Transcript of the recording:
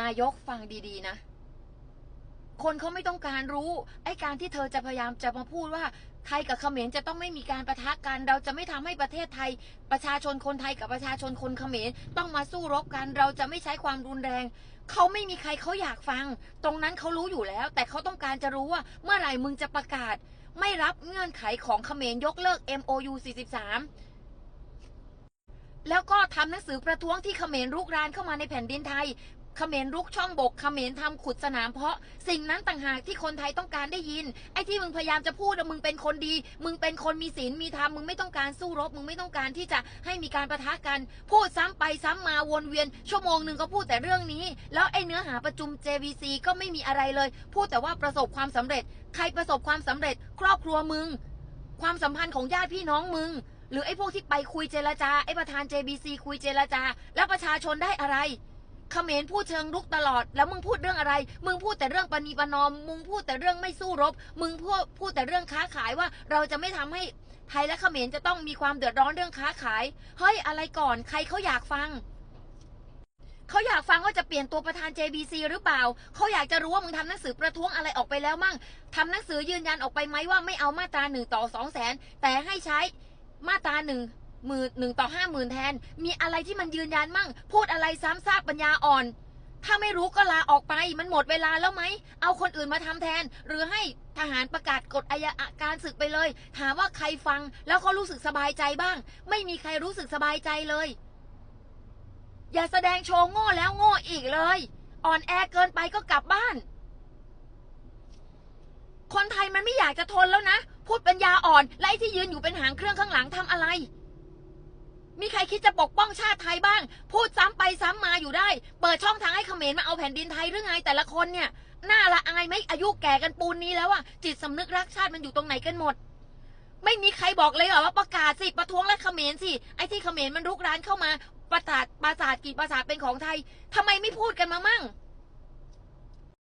นายกฟังดีๆนะ คนเขาไม่ต้องการรู้ ไอ้การที่เธอจะพยายามจะมาพูดว่า ไทยกับเขมรจะต้องไม่มีการประทะกัน เราจะไม่ทำให้ประเทศไทย ประชาชนคนไทยกับประชาชนคนเขมรต้องมาสู้รบกัน เราจะไม่ใช้ความรุนแรง เขาไม่มีใครเขาอยากฟัง ตรงนั้นเขารู้อยู่แล้ว แต่เขาต้องการจะรู้ว่า เมื่อไหร่มึงจะประกาศ ไม่รับเงื่อนไขของเขมรยกเลิก MOU 43แล้วก็ทำหนังสือประท้วงที่เขมรรุกรานเข้ามาในแผ่นดินไทย เขมรรุกช่องบกเขมรทำขุดสนามเพาะสิ่งนั้นต่างหากที่คนไทยต้องการได้ยิน ไอ้ที่มึงพยายามจะพูดว่ามึงเป็นคนดี มึงเป็นคนมีศีลมีธรรมมึงไม่ต้องการสู้รบ มึงไม่ต้องการที่จะให้มีการประทะกัน พูดซ้ำไปซ้ำมาวนเวียน ชั่วโมงหนึ่งก็พูดแต่เรื่องนี้ แล้วไอ้เนื้อหาประชุม JVC ก็ไม่มีอะไรเลย พูดแต่ว่าประสบความสำเร็จ ใครประสบความสำเร็จ ครอบครัวมึง ความสัมพันธ์ของญาติพี่น้องมึงหรือไอ้พวกที่ไปคุยเจรจาไอ้ประธาน JBC คุยเจรจา แล้วประชาชนได้อะไร เขมรพูดเชิงรุกตลอด แล้วมึงพูดเรื่องอะไร มึงพูดแต่เรื่องปณีปนอม มึงพูดแต่เรื่องไม่สู้รบ มึงพูดพูดแต่เรื่องค้าขายว่าเราจะไม่ทำให้ไทยและเขมรจะต้องมีความเดือดร้อนเรื่องค้าขาย เฮ้ยอะไรก่อน ใครเขาอยากฟังเขาอยากฟังว่าจะเปลี่ยนตัวประธาน JBC หรือเปล่า เขาอยากจะรู้ว่ามึงทำหนังสือประท้วงอะไรออกไปแล้วมั่งทำหนังสือยืนยันออกไปไหมว่าไม่เอามาตราหนึ่งต่อสองแสนแต่ให้ใช้มาตราหนึ่ง หมื่นหนึ่งต่อห้าหมื่นแทน มีอะไรที่มันยืนยันมั่ง พูดอะไรซ้ำซากปัญญาอ่อน ถ้าไม่รู้ก็ลาออกไป มันหมดเวลาแล้วไหม เอาคนอื่นมาทำแทน หรือให้ทหารประกาศกฎอายการศึกไปเลย ถามว่าใครฟัง แล้วเขารู้สึกสบายใจบ้าง ไม่มีใครรู้สึกสบายใจเลย อย่าแสดงโชว์โง่แล้วโง่อีกเลย อ่อนแอเกินไปก็กลับบ้าน คนไทยมันไม่อยากจะทนแล้วนะ พูดปัญญาอ่อน และไอ้ที่ยืนอยู่เป็นหางเครื่องข้างหลังทำอะไร รคิดจะปกป้องชาติไทยบ้าง พูดซ้ำไปซ้ำมาอยู่ได้ เปิดช่องทางให้เขมรมาเอาแผ่นดินไทยหรือไงแต่ละคนเนี่ยน่าละอายไหมอายุแก่กันปูนนี้แล้วอะจิตสำนึกรักชาติมันอยู่ตรงไหนกันหมด ไม่มีใครบอกเลยเหรอว่าประกาศสิประท้วงและเขมรสิไอ้ที่เขมรมันรุกรานเข้ามาประสาทปราสาทกี่ปราสาทเป็นของไทยทำไมไม่พูดกันมามั่ง